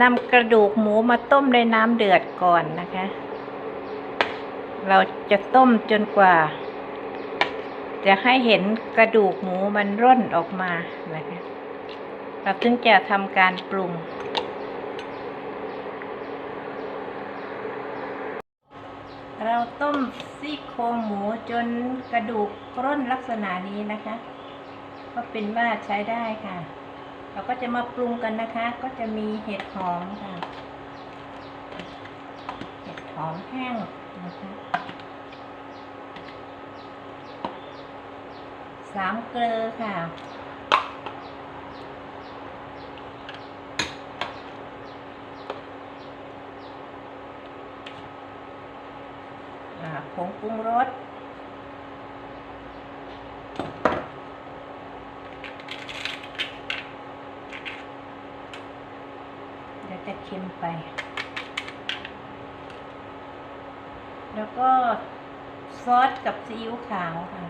นำกระดูกหมูมาต้มในน้ำเดือดก่อนนะคะ เราจะต้มจนกว่า จะให้เห็นกระดูกหมูมันร่นออกมานะคะ เราถึงจะทำการปรุง เราต้มซี่โครงหมูจนกระดูกร่นลักษณะนี้นะคะ ก็เป็นว่าใช้ได้ค่ะ เราก็จะมาปรุงกันนะคะ ก็จะมีเห็ดหอมค่ะ เห็ดหอมแห้งนะคะสามเกลือค่ะผงปรุงรส เดี๋ยว จะเค็มไป แล้วก็ซอสกับซีอิ๊วขาวค่ะ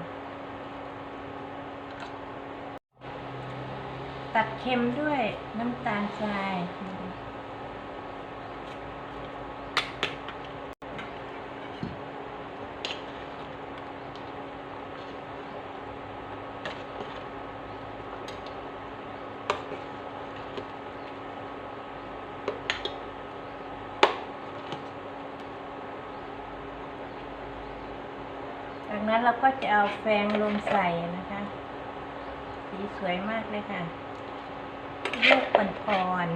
ตัดเค็มด้วยน้ำตาลทราย จากนั้นเราก็จะเอาแฟงลงใส่นะคะ สีสวยมากเลยค่ะลูกอ่อน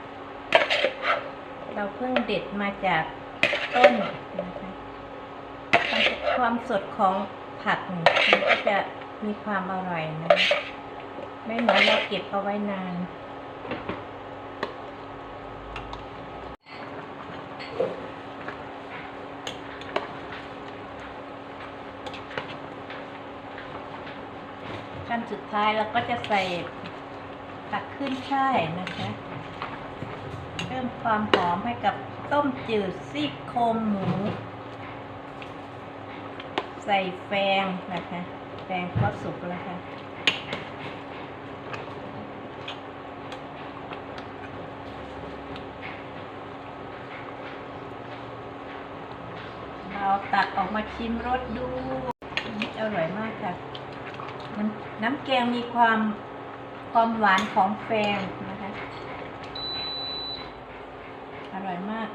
ๆเราเพิ่งเด็ดมาจากต้นนะคะความสดของผักมันก็จะมีความอร่อยนะ ไม่เหมือนเราเก็บเอาไว้นาน ขั้นสุดท้ายเราก็จะใส่ผักขึ้นช่ายนะคะ เพิ่มความหอมให้กับต้มจืดซี่โครงหมู ใส่แฟงนะคะแฟงก็สุกแล้วค่ะเราตักออกมาชิมรสดู อร่อยมากค่ะ น้ำน้ำแกงมีความความหวานของแฟงนะคะ อร่อยมาก